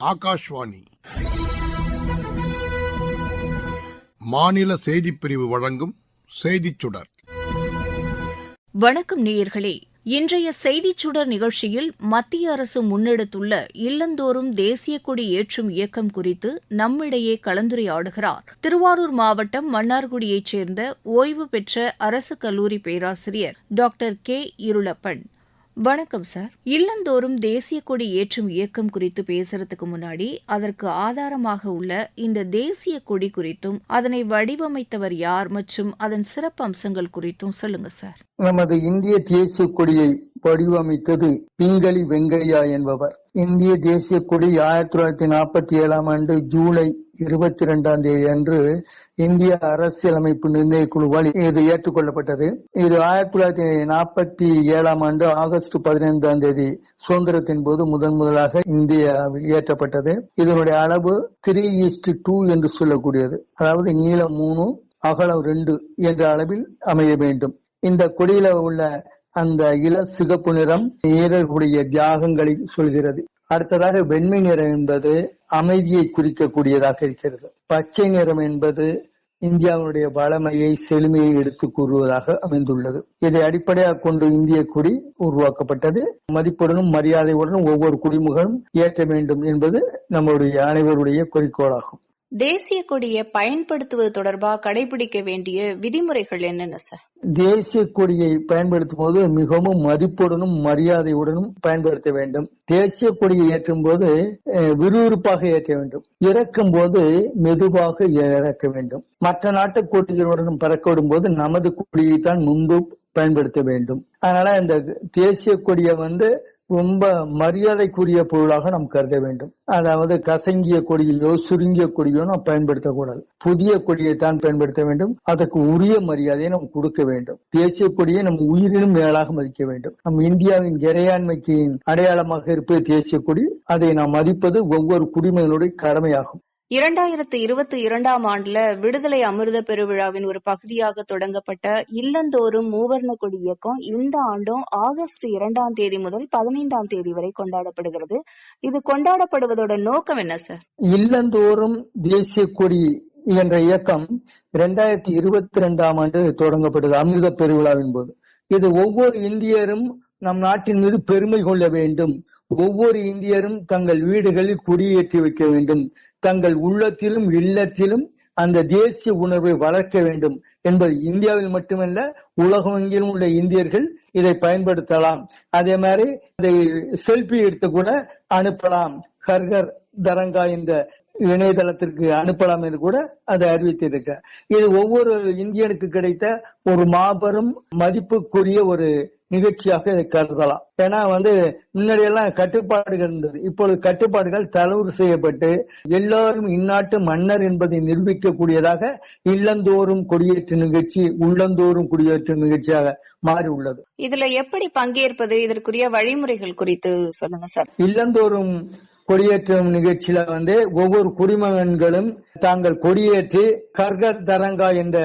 ஆகாஷ்வாணி. மாநில செய்திப்பிரிவு வழங்கும் செய்திச் சுடர். வணக்கம் நேயர்களே. இன்றைய செய்திச் சுடர் நிகழ்ச்சியில் மத்திய அரசு முன்னெடுத்துள்ள இல்லந்தோறும் தேசிய கொடி ஏற்றும் இயக்கம் குறித்து நம்மிடையே கலந்துரையாடுகிறார். திருவாரூர் மாவட்டம் மன்னார்குடியைச் சேர்ந்த ஓய்வு பெற்ற அரசு கல்லூரி பேராசிரியர் டாக்டர் கே. இருளப்பன். வணக்கம் சார். இல்லந்தோறும் தேசிய கொடி ஏற்றும் இயக்கம் குறித்து பேசுறதுக்கு முன்னாடி அதற்கு ஆதாரமாக உள்ள இந்த தேசிய கொடி குறித்தும் அதனை வடிவமைத்தவர் யார் மற்றும் அதன் சிறப்பு அம்சங்கள் குறித்தும் சொல்லுங்க சார். நமது இந்திய தேசிய கொடியை வடிவமைத்தது பிங்களி வெங்கையா என்பவர். இந்திய தேசிய கொடி ஆயிரத்தி தொள்ளாயிரத்தி நாற்பத்தி ஏழாம் ஆண்டு ஜூலை இருபத்தி இரண்டாம் தேதி அன்று இந்திய அரசியலமைப்பு நிர்ணய குழுவால் இது ஏற்றுக்கொள்ளப்பட்டது. இது ஆயிரத்தி தொள்ளாயிரத்தி நாற்பத்தி ஏழாம் ஆண்டு ஆகஸ்ட் பதினைந்தாம் தேதி சுதந்திரத்தின் போது முதன் முதலாக இந்தியாவில் இயற்றப்பட்டது. இதனுடைய அளவு த்ரீ ஈஸ்ட் டூ என்று சொல்லக்கூடியது. அதாவது நீளம் மூணு அகலம் ரெண்டு என்ற அளவில் அமைய வேண்டும். இந்த கொடியில உள்ள அந்த இள சிகப்பு நிறம் வீரர்களுடைய தியாகங்களை சொல்கிறது. அடுத்ததாக வெண்மை நிறம் என்பது அமைதியை குறிக்கக்கூடியதாக இருக்கிறது. பச்சை நிறம் என்பது இந்தியாவுடைய வளமையை செழுமையை எடுத்து கூறுவதாக அமைந்துள்ளது. இதை அடிப்படையாக கொண்டு இந்திய குடி உருவாக்கப்பட்டது. மதிப்புடனும் மரியாதையுடனும் ஒவ்வொரு குடிமகனும் ஏற்ற வேண்டும் என்பது நம்முடைய அனைவருடைய குறிக்கோளாகும். தேசிய கொடியை பயன்படுத்துவது தொடர்பாக கடைபிடிக்க வேண்டிய விதிமுறைகள் என்னென்ன சார்? தேசிய கொடியை பயன்படுத்தும் போது மிகவும் மதிப்புடனும் மரியாதையுடனும் பயன்படுத்த வேண்டும். தேசிய கொடியை ஏற்றும் போது விறுவிறுப்பாக ஏற்ற வேண்டும். இறக்கும் போது மெதுவாக இறக்க வேண்டும். மற்ற நாட்டு கொடிகளுடன் பறக்க விடும் போது நமது கொடியை தான் முன்பு பயன்படுத்த வேண்டும். அதனால இந்த தேசிய கொடியை வந்து ரொம்ப மரியாதைக்குரிய பொருளாக நாம் கருத வேண்டும். அதாவது கசங்கிய கொடியிலோ சுருங்கிய கொடியோ நாம் பயன்படுத்தக்கூடாது. புதிய கொடியை தான் பயன்படுத்த வேண்டும். அதற்கு உரிய மரியாதையை நாம் கொடுக்க வேண்டும். தேசிய கொடியை நம் உயிரினும் மேலாக மதிக்க வேண்டும். நம் இந்தியாவின் இறையாண்மைக்கு அடையாளமாக இருப்பது தேசிய கொடி. அதை நாம் மதிப்பது ஒவ்வொரு குடிமகனுடைய கடமையாகும். இரண்டாயிரத்து இருபத்தி இரண்டாம் ஆண்டுல விடுதலை அமிர்த பெருவிழாவின் ஒரு பகுதியாக தொடங்கப்பட்ட இல்லந்தோறும் மூவர்ண கொடி இயக்கம் இந்த ஆண்டும் ஆகஸ்ட் இரண்டாம் தேதி முதல் பதினைந்தாம் தேதி வரை கொண்டாடப்படுகிறது. இது கொண்டாடப்படுவதோட நோக்கம் என்ன சார்? இல்லந்தோறும் தேசிய கொடி என்ற இயக்கம் இரண்டாயிரத்தி இருபத்தி இரண்டாம் ஆண்டு தொடங்கப்பட்டது அமிர்த பெருவிழாவின் போது. இது ஒவ்வொரு இந்தியரும் நம் நாட்டின் மீது பெருமை கொள்ள வேண்டும். ஒவ்வொரு இந்தியரும் தங்கள் வீடுகளில் குடியேற்றி வைக்க வேண்டும். தங்கள் உள்ளத்திலும் இல்லத்திலும் அந்த தேசிய உணர்வை வளர்க்க வேண்டும் என்பது இந்தியாவில் மட்டுமல்ல உலகமெங்கிலும் உள்ள இந்தியர்கள் இதை பயன்படுத்தலாம். அதே மாதிரி இதை செல்பி எடுத்து கூட அனுப்பலாம். ஹர்கர் தரங்கா இந்த இணையதளத்திற்கு அனுப்பலாம் என்று கூட அதை அறிவித்திருக்க. இது ஒவ்வொரு இந்தியனுக்கு கிடைத்த ஒரு மாபெரும் மதிப்புக்குரிய ஒரு நிகழ்ச்சியாக கருதலாம். ஏன்னா வந்து முன்னாடி எல்லாம் கட்டுப்பாடுகள் இருந்தது. இப்பொழுது கட்டுப்பாடுகள் தளர்வு செய்யப்பட்டு எல்லாரும் இந்நாட்டு மன்னர் என்பதை நிரூபிக்கக்கூடியதாக இல்லந்தோறும் கொடியேற்று நிகழ்ச்சி உள்ளந்தோறும் குடியேற்று நிகழ்ச்சியாக மாறி உள்ளது இதுல எப்படி பங்கேற்பது? இதற்குரிய வழிமுறைகள் குறித்து சொல்லுங்க சார். இல்லந்தோறும் கொடியேற்றும் நிகழ்ச்சியில வந்து ஒவ்வொரு குடிமகன்களும் தாங்கள் கொடியேற்றி கர்கர் தரங்கா என்ற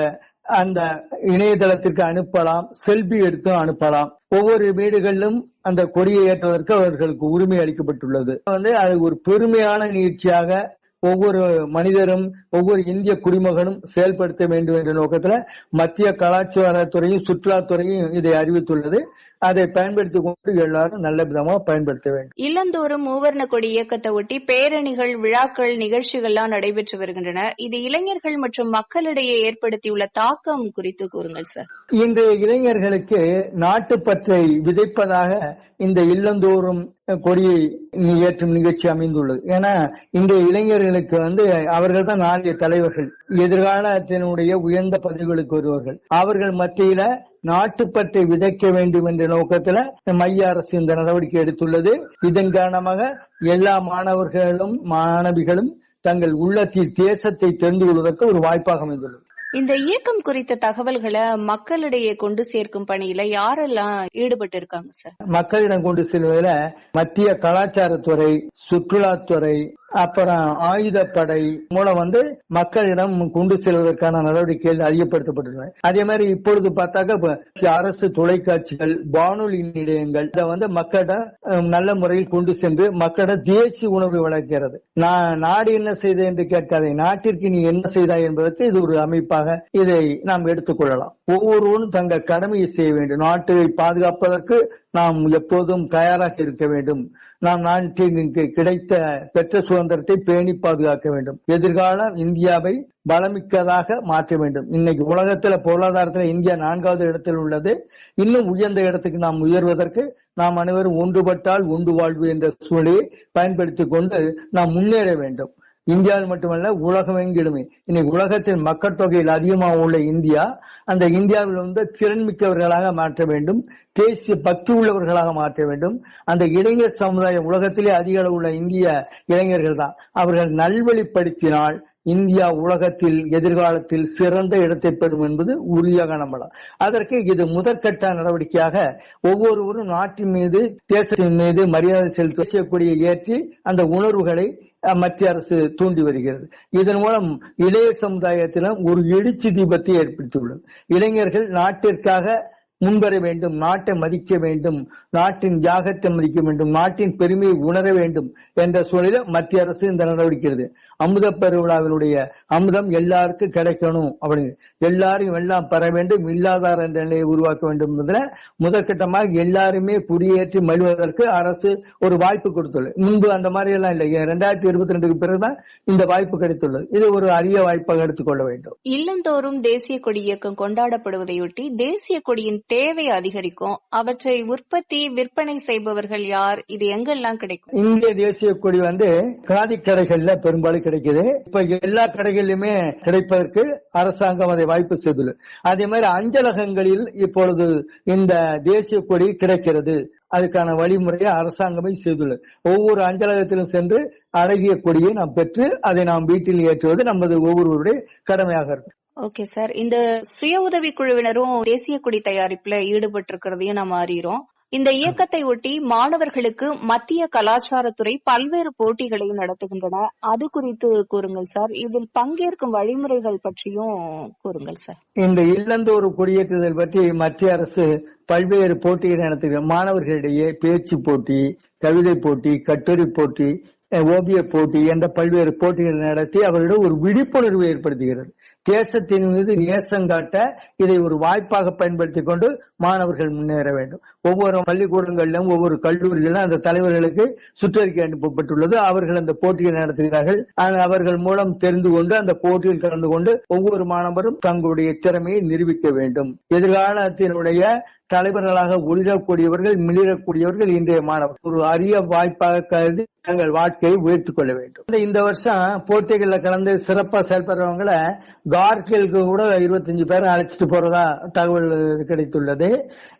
அந்த இணையதளத்திற்கு அனுப்பலாம் செல்பி எடுத்தும் அனுப்பலாம். ஒவ்வொரு வீடுகளிலும் அந்த கொடியை ஏற்றுவதற்கு அவர்களுக்கு உரிமை அளிக்கப்பட்டுள்ளது. வந்து அது ஒரு பெருமையான நிகழ்ச்சியாக ஒவ்வொரு மனிதரும் ஒவ்வொரு இந்திய குடிமகனும் செயல்படுத்த வேண்டும் என்ற நோக்கத்துல மத்திய கலாச்சாரத்துறையும் சுற்றுலாத்துறையும் இதை அறிவித்துள்ளது. அதை பயன்படுத்திக் கொண்டு எல்லாரும் நல்ல விதமா பயன்படுத்த வேண்டும். இல்லந்தோறும் மூவர்ண கொடி இயக்கத்தை ஒட்டி பேரணிகள் விழாக்கள் நிகழ்ச்சிகள்லாம் நடைபெற்று வருகின்றன. இது இளைஞர்கள் மற்றும் மக்களிடையே ஏற்படுத்தியுள்ள தாக்கம் குறித்து கூறுங்கள் சார். இன்றைய இளைஞர்களுக்கு நாட்டுப்பற்றை விதைப்பதாக இந்த இல்லந்தோறும் கொடி ஏற்றும் நிகழ்ச்சி அமைந்துள்ளது. ஏன்னா இந்த இளைஞர்களுக்கு வந்து அவர்கள் தான் நாளைய தலைவர்கள். எதிர்காலத்தினுடைய உயர்ந்த பதவிகளுக்கு வருவார்கள். அவர்கள் மத்தியில நாட்டுப்பற்றை விதைக்க வேண்டும் என்ற நோக்கத்துல மைய அரசு இந்த நடவடிக்கை எடுத்துள்ளது. இதன் காரணமாக எல்லா மாணவர்களும் மாணவிகளும் தங்கள் உள்ளத்தில் தேசத்தை தெரிந்து கொள்வதற்கு ஒரு வாய்ப்பாக அமைந்துள்ளது. இந்த இயக்கம் குறித்த தகவல்களை மக்களிடையே கொண்டு சேர்க்கும் பணியில யாரெல்லாம் ஈடுபட்டு இருக்காங்க சார்? மக்களிடம் கொண்டு செல்வதில் மத்திய கலாச்சாரத்துறை சுற்றுலாத்துறை அப்புறம் ஆயுதப்படை மூலம் வந்து மக்களிடம் கொண்டு செல்வதற்கான நடவடிக்கைகள் அதிகப்படுத்தப்பட்டுள்ளன. அதே மாதிரி இப்பொழுது பார்த்தாக்க அரசு தொலைக்காட்சிகள் வானொலி நிலையங்கள் இதை வந்து மக்களிடம் நல்ல முறையில் கொண்டு சென்று மக்களிடம் தேசிய உணர்வு வளர்க்கிறது நான் நாடு என்ன செய்த என்று கேட்காதே நாட்டிற்கு நீ என்ன செய்தாய் என்பதற்கு இது ஒரு அமைப்பாக இதை நாம் எடுத்துக்கொள்ளலாம். ஒவ்வொருவரும் தங்கள் கடமையை செய்ய வேண்டும். நாட்டை பாதுகாப்பதற்கு நாம் எப்போதும் தயாராக இருக்க வேண்டும். நாம் நாட்டிற்கு கிடைத்த பெற்ற சுதந்திரத்தை பேணி பாதுகாக்க வேண்டும். எதிர்கால இந்தியாவை பலமிக்கதாக மாற்ற வேண்டும். இன்னைக்கு உலகத்துல பொருளாதாரத்துல இந்தியா நான்காவது இடத்தில் உள்ளது. இன்னும் உயர்ந்த இடத்துக்கு நாம் உயர்வதற்கு நாம் அனைவரும் ஒன்றுபட்டால் உண்டு வாழ்வு என்ற சூழலை பயன்படுத்திக் கொண்டு நாம் முன்னேற வேண்டும். இந்தியாவில் மட்டுமல்ல உலகம் எங்கிடுமே இன்னைக்கு உலகத்தின் மக்கள் தொகையில் அதிகமாக உள்ள இந்தியா அந்த இந்தியாவில் வந்து திறன் மிக்கவர்களாக மாற்ற வேண்டும் தேசிய பக்தி உள்ளவர்களாக மாற்ற வேண்டும். அந்த இளைஞர் சமுதாயம் உலகத்திலே அதிக அளவு உள்ள இந்திய இளைஞர்கள் தான் அவர்கள் நல்வழிப்படுத்தினால் இந்தியா உலகத்தில் எதிர்காலத்தில் சிறந்த இடத்தை பெறும் என்பது உறுதியாக நம்பலாம் அதற்கு இது முதற்கட்ட நடவடிக்கையாக ஒவ்வொருவரும் நாட்டின் மீது தேசத்தின் மீது மரியாதை செலுத்த செய்யக்கூடிய ஏற்றி அந்த உணர்வுகளை அஹ், மத்திய அரசு தூண்டி வருகிறது. இதன் மூலம் இளைய சமுதாயத்திலும் ஒரு எழுச்சி தீபத்தை ஏற்படுத்தியுள்ளது. இளைஞர்கள் நாட்டிற்காக முன்வர வேண்டும் நாட்டை மதிக்க வேண்டும் நாட்டின் தியாகத்தை மதிக்க வேண்டும் நாட்டின் பெருமையை உணர வேண்டும் என்ற சூழலில் மத்திய அரசு இந்த நடவடிக்கை அமுத பெருவிழாவினுடைய அமுதம் எல்லாருக்கும் கிடைக்கணும் அப்படின்னு. எல்லாரும் எல்லாம் பெற வேண்டும் இல்லாதார் என்ற நிலையை உருவாக்க வேண்டும் என்பதுல முதற்கட்டமாக எல்லாருமே குடியேற்றி மகிழ்வதற்கு அரசு ஒரு வாய்ப்பு கொடுத்துள்ளது. முன்பு அந்த மாதிரி எல்லாம் இல்லை இரண்டாயிரத்தி இருபத்தி ரெண்டுக்கு பிறகுதான் இந்த வாய்ப்பு கிடைத்துள்ளது. இது ஒரு அரிய வாய்ப்பாக எடுத்துக்கொள்ள வேண்டும். இல்லந்தோறும் தேசிய கொடி இயக்கம் கொண்டாடப்படுவதையொட்டி தேசிய கொடியின் தேவை அதிகரிக்கும். அவற்றை உற்பத்தி விற்பனை செய்பவர்கள் யார்? இது எங்கெல்லாம் கிடைக்கும்? இந்திய தேசிய கொடி வந்து காதி கடைகள்ல பெரும்பாலும் கிடைக்குது. இப்ப எல்லா கடைகளிலுமே கிடைப்பதற்கு அரசாங்கம் அதை வாய்ப்பு செய்துள்ளது. அதே மாதிரி அஞ்சலகங்களில் இப்பொழுது இந்த தேசிய கொடி கிடைக்கிறது. அதுக்கான வழிமுறையை அரசாங்கமே செய்துள்ளது. ஒவ்வொரு அஞ்சலகத்திலும் சென்று அழகிய கொடியை நாம் பெற்று அதை நாம் வீட்டில் ஏற்றுவது நமது ஒவ்வொருவருடைய கடமையாக இருக்கும். Okay sir. இந்த சுய உதவி குழுவினரும் தேசிய கொடி தயாரிப்புல ஈடுபட்டு இருக்கிறதையும் நம்ம அறிகிறோம். இந்த இயக்கத்தை ஒட்டி மாணவர்களுக்கு மத்திய கலாச்சாரத்துறை பல்வேறு போட்டிகளை நடத்துகின்றன. அது குறித்து கூறுங்கள் சார். இதில் பங்கேற்கும் வழிமுறைகள் பற்றியும் கூறுங்கள் சார். இந்த இல்லந்தோறு குடியேற்றுதல் பற்றி மத்திய அரசு பல்வேறு போட்டிகளை நடத்துகிறது மாணவர்களிடையே பேச்சு போட்டி கவிதை போட்டி கட்டுரை போட்டி அஹ், ஓவிய போட்டி என்ற பல்வேறு போட்டிகள் நடத்தி அவர்களிடம் ஒரு விழிப்புணர்வு ஏற்படுத்துகிறது. தேசத்தின் மீது நேசம் காட்ட இதை ஒரு வாய்ப்பாக பயன்படுத்தி கொண்டு மாணவர்கள் முன்னேற வேண்டும். ஒவ்வொரு பள்ளிக்கூடங்களிலும் ஒவ்வொரு கல்லூரிகளிலும் அந்த தலைவர்களுக்கு சுற்றறிக்கை அனுப்பப்பட்டுள்ளது. அவர்கள் அந்த போட்டியை நடத்துகிறார்கள். அவர்கள் மூலம் தெரிந்து கொண்டு அந்த போட்டியில் கலந்து கொண்டு ஒவ்வொரு மாணவரும் தங்களுடைய திறமையை நிரூபிக்க வேண்டும். எதிர்காலத்தினுடைய தலைவர்களாக ஒளிரக்கூடியவர்கள் மிளிரக்கூடியவர்கள் இன்றைய மாணவர். ஒரு அரிய வாய்ப்பாக கருதி தங்கள் வாழ்க்கையை உயர்த்து கொள்ள வேண்டும். இந்த- இந்த வருஷம் போட்டிகளில் கலந்து சிறப்பா செயல்படுறவங்கள கார்கிலுக்கு கூட இருபத்தஞ்சு பேரை அழைச்சிட்டு போறதா தகவல் கிடைத்துள்ளது.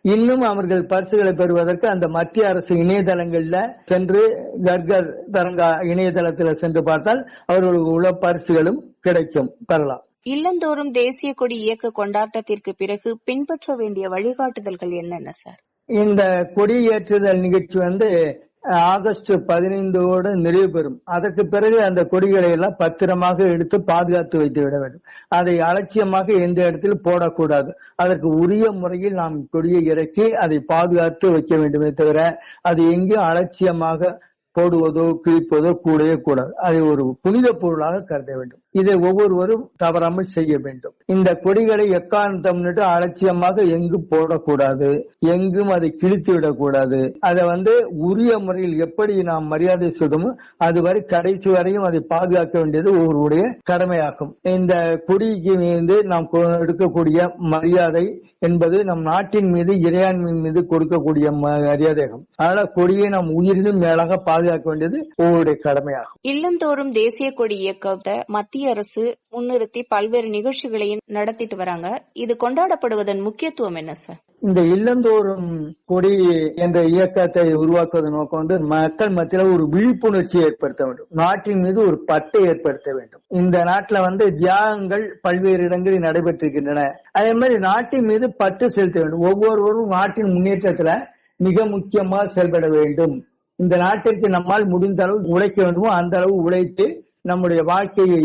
இன்னும் அவர்கள் பரிசுகளை பெறுவதற்கு அந்த மத்திய அரசு இணையதளங்கள்ல சென்று கர்கர் தரங்கா இணையதளத்தில் சென்று பார்த்தால் அவர்களுக்கு உள்ள பரிசுகளும் கிடைக்கும். பெறலாம். இல்லந்தோறும் தேசிய கொடி இயக்க கொண்டாட்டத்திற்கு பிறகு பின்பற்ற வேண்டிய வழிகாட்டுதல்கள் என்னென்ன சார்? இந்த கொடியேற்றுதல் நிகழ்ச்சி வந்து ஆகஸ்ட் பதினைந்தோடு நிறைவு பெறும். அதற்கு பிறகு அந்த கொடிகளை எல்லாம் பத்திரமாக எடுத்து பாதுகாத்து வைத்து விட வேண்டும். அதை அலட்சியமாக எந்த இடத்திலும் போடக்கூடாது. அதற்கு உரிய முறையில் நாம் கொடியை இறக்கி அதை பாதுகாத்து வைக்க வேண்டுமே தவிர அது எங்கேயும் அலட்சியமாக போடுவதோ கிழிப்பதோ கூடவே கூடாது. அதை ஒரு புனித பொருளாக கருத வேண்டும். இதை ஒவ்வொருவரும் தவறாமல் செய்ய வேண்டும். இந்த கொடிகளை எக்காரணத்தம் அலட்சியமாக எங்கு போடக்கூடாது? எங்கும் அதை கிழித்து விடக்கூடாது. அதை வந்து உரிய முறையில் எப்படி நாம் மரியாதை செய்தோமோ அதுவரை கடைசி வரையும் அதை பாதுகாக்க வேண்டியது ஒவ்வொருடைய கடமையாகும். இந்த கொடிக்கு மீது நாம் எடுக்கக்கூடிய மரியாதை என்பது நம் நாட்டின் மீது இறையாண்மை மீது கொடுக்கக்கூடிய மரியாதையாகும். அதனால கொடியை நாம் உயிரினும் மேலாக பாதுகாக்க வேண்டியது ஒவ்வொருடைய கடமையாகும். இல்லந்தோறும் தேசிய கொடி இயக்கத்தை மத்திய மத்திய அரசு முன்னிறுத்தி பல்வேறு நிகழ்ச்சிகளையும் நடத்திட்டு வராங்க. இது கொண்டாடப்படுவதன் முக்கியத்துவம் என்ன சார்? இந்த இல்லந்தோறும் கொடி என்ற இயக்கத்தை உருவாக்குவதன் நோக்கம் வந்து மக்கள் மத்தியில ஒரு விழிப்புணர்ச்சி ஏற்படுத்த வேண்டும். நாட்டின் மீது ஒரு பட்டை ஏற்படுத்த வேண்டும். இந்த நாட்டுல வந்து தியாகங்கள் பல்வேறு இடங்களில் நடைபெற்றிருக்கின்றன. அதே மாதிரி நாட்டின் மீது பட்டு செலுத்த வேண்டும். ஒவ்வொருவரும் நாட்டின் முன்னேற்றத்துல மிக முக்கியமாக செயல்பட வேண்டும். இந்த நாட்டிற்கு நம்மால் முடிந்த அளவு உழைக்க வேண்டுமோ அந்த அளவு உழைத்து நம்முடைய வாழ்க்கையை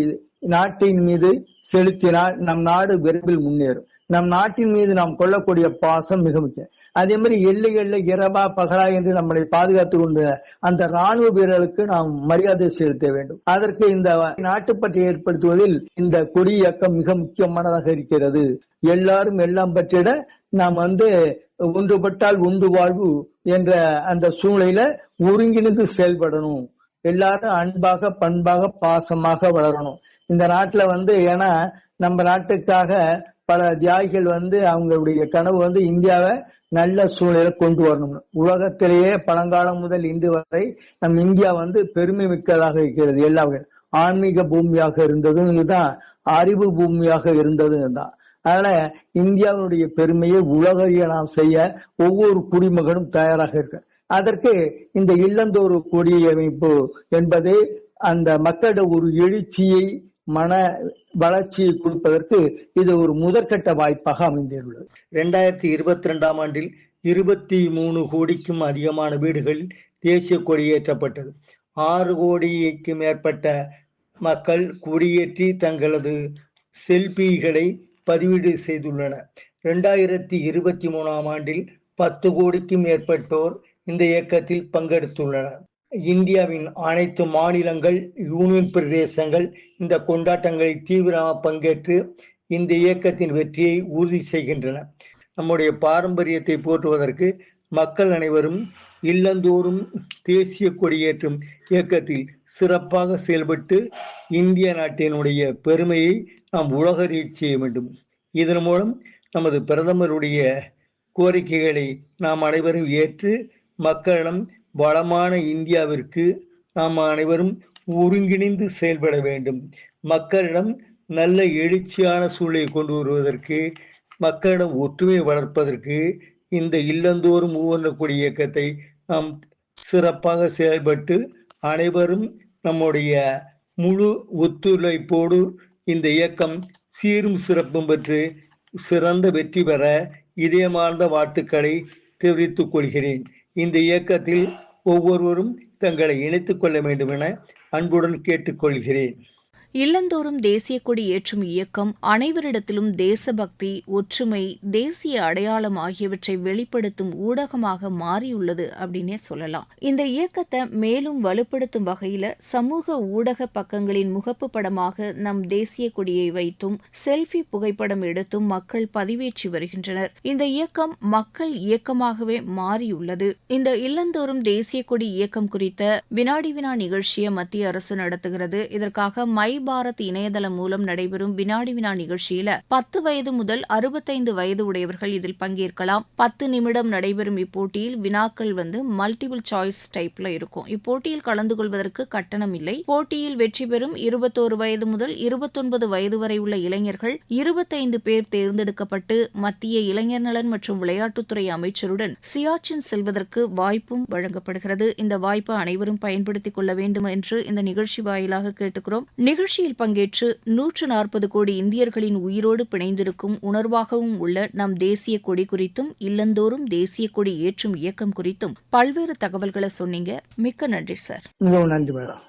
நாட்டின் மீது செலுத்தினால் நம் நாடு விரைவில் முன்னேறும். நம் நாட்டின் மீது நாம் கொள்ளக்கூடிய பாசம் மிக முக்கியம். அதே மாதிரி எல்லைகள்ல இரவா பகலா என்று நம்மளை பாதுகாத்துக் கொண்ட அந்த ராணுவ வீரர்களுக்கு நாம் மரியாதை செலுத்த வேண்டும். அதற்கு இந்த நாட்டுப்பற்றை ஏற்படுத்துவதில் இந்த கொடி இயக்கம் மிக முக்கியமானதாக இருக்கிறது. எல்லாரும் எல்லாம் பற்றிட நாம் வந்து ஒன்றுபட்டால் உண்டு வாழ்வு என்ற அந்த சூழ்நிலையில ஒருங்கிணைந்து செயல்படணும். எல்லாரும் அன்பாக பண்பாக பாசமாக வளரணும். இந்த நாட்டுல வந்து ஏன்னா நம்ம நாட்டுக்காக பல தியாகிகள் வந்து அவங்களுடைய கனவு வந்து இந்தியாவை நல்ல சூழ்நிலை கொண்டு வரணும். உலகத்திலேயே பழங்காலம் முதல் இன்று வரை நம் இந்தியா வந்து பெருமை மிக்கதாக இருக்கிறது. எல்லா ஆன்மீக பூமியாக இருந்ததும் இதுதான். அறிவு பூமியாக இருந்ததும் இதுதான். அதனால இந்தியாவினுடைய பெருமையை உலகறிய நாம் செய்ய ஒவ்வொரு குடிமகனும் தயாராக இருக்க. அதற்கு இந்த இல்லந்தோறு கொடியமைப்பு என்பது அந்த மக்களிட ஒரு எழுச்சியை மன வளர்ச்சியை கொடுப்பதற்கு இது ஒரு முதற்கட்ட வாய்ப்பாக அமைந்துள்ளது ரெண்டாயிரத்தி இருபத்தி ரெண்டாம் ஆண்டில் இருபத்தி மூணு கோடிக்கும் அதிகமான வீடுகளில் தேசிய கொடி ஏற்றப்பட்டது. ஆறு கோடிக்கு மேற்பட்ட மக்கள் குடியேற்றி தங்களது செல்பிகளை பதிவீடு செய்துள்ளனர். ரெண்டாயிரத்தி இருபத்தி மூணாம் ஆண்டில் பத்து கோடிக்கும் மேற்பட்டோர் இந்த இயக்கத்தில் பங்கெடுத்துள்ளனர். இந்தியாவின் அனைத்து மாநிலங்கள் யூனியன் பிரதேசங்கள் இந்த கொண்டாட்டங்களில் தீவிரமாக பங்கேற்று இந்த இயக்கத்தின் வெற்றியை உறுதி செய்கின்றன. நம்முடைய பாரம்பரியத்தை போற்றுவதற்கு மக்கள் அனைவரும் இல்லந்தோறும் தேசிய கொடியேற்றும் இயக்கத்தில் சிறப்பாக செயல்பட்டு இந்திய நாட்டினுடைய பெருமையை நாம் உலகறியச் செய்ய வேண்டும். இதன் மூலம் நமது பிரதமருடைய கோரிக்கைகளை நாம் அனைவரும் ஏற்று மக்களிடம் வளமான இந்தியாவிற்கு நாம் அனைவரும் ஒருங்கிணைந்து செயல்பட வேண்டும். மக்களிடம் நல்ல எழுச்சியான சூழலை கொண்டு வருவதற்கு மக்களிடம் ஒற்றுமை வளர்ப்பதற்கு இந்த இல்லந்தோறும் மூவண்ணக்கூடிய இயக்கத்தை நாம் சிறப்பாக செயல்பட்டு அனைவரும் நம்முடைய முழு ஒத்துழைப்போடு இந்த இயக்கம் சீரும் சிறப்பும் பெற்று சிறந்த வெற்றி பெற இதயமார்ந்த வாழ்த்துக்களை தெரிவித்துக் கொள்கிறேன். இந்த இயக்கத்தில் ஒவ்வொருவரும் தங்களை இணைத்துக் கொள்ள வேண்டும் என அன்புடன் கேட்டுக்கொள்கிறேன். இல்லந்தோறும் தேசிய கொடி ஏற்றும் இயக்கம் அனைவரிடத்திலும் தேசபக்தி ஒற்றுமை தேசிய அடையாளம் ஆகியவற்றை வெளிப்படுத்தும் ஊடகமாக மாறியுள்ளது அப்படின்னே சொல்லலாம். இந்த இயக்கத்தை மேலும் வலுப்படுத்தும் வகையில சமூக ஊடக பக்கங்களின் முகப்பு படமாக நம் தேசிய கொடியை வைத்தும் செல்ஃபி புகைப்படம் எடுத்தும் மக்கள் பதிவேற்றி வருகின்றனர். இந்த இயக்கம் மக்கள் இயக்கமாகவே மாறியுள்ளது. இந்த இல்லந்தோறும் தேசிய கொடி இயக்கம் குறித்த வினாடி வினா நிகழ்ச்சியை மத்திய அரசு நடத்துகிறது. இதற்காக மை பாரத் இணையதளம் மூலம் நடைபெறும் வினாடி வினா நிகழ்ச்சியில பத்து வயது முதல் அறுபத்தைந்து வயது உடையவர்கள் இதில் பங்கேற்கலாம். பத்து நிமிடம் நடைபெறும் இப்போட்டியில் வினாக்கள் வந்து மல்டிபிள் சாய்ஸ் டைப்ல இருக்கும். இப்போட்டியில் கலந்து கொள்வதற்கு கட்டணம் இல்லை. போட்டியில் வெற்றி பெறும் இருபத்தோரு வயது முதல் இருபத்தொன்பது வயது வரை உள்ள இளைஞர்கள் இருபத்தைந்து பேர் தேர்ந்தெடுக்கப்பட்டு மத்திய இளைஞர் நலன் மற்றும் விளையாட்டுத்துறை அமைச்சருடன் சியாச்சின் செல்வதற்கு வாய்ப்பும் வழங்கப்படுகிறது. இந்த வாய்ப்பை அனைவரும் பயன்படுத்திக் கொள்ள வேண்டும் என்று இந்த நிகழ்ச்சி வாயிலாக கேட்டுக்கிறோம். நிகழ்ச்சியில் பங்கேற்று நூற்று நாற்பது கோடி இந்தியர்களின் உயிரோடு பிணைந்திருக்கும் உணர்வாகவும் உள்ள நம் தேசிய கொடி குறித்தும் இல்லந்தோறும் தேசிய கொடி ஏற்றும் இயக்கம் குறித்தும் பல்வேறு தகவல்களை சொன்னீங்க. மிக்க நன்றி சார். மிகவும் நன்றி மேடம்.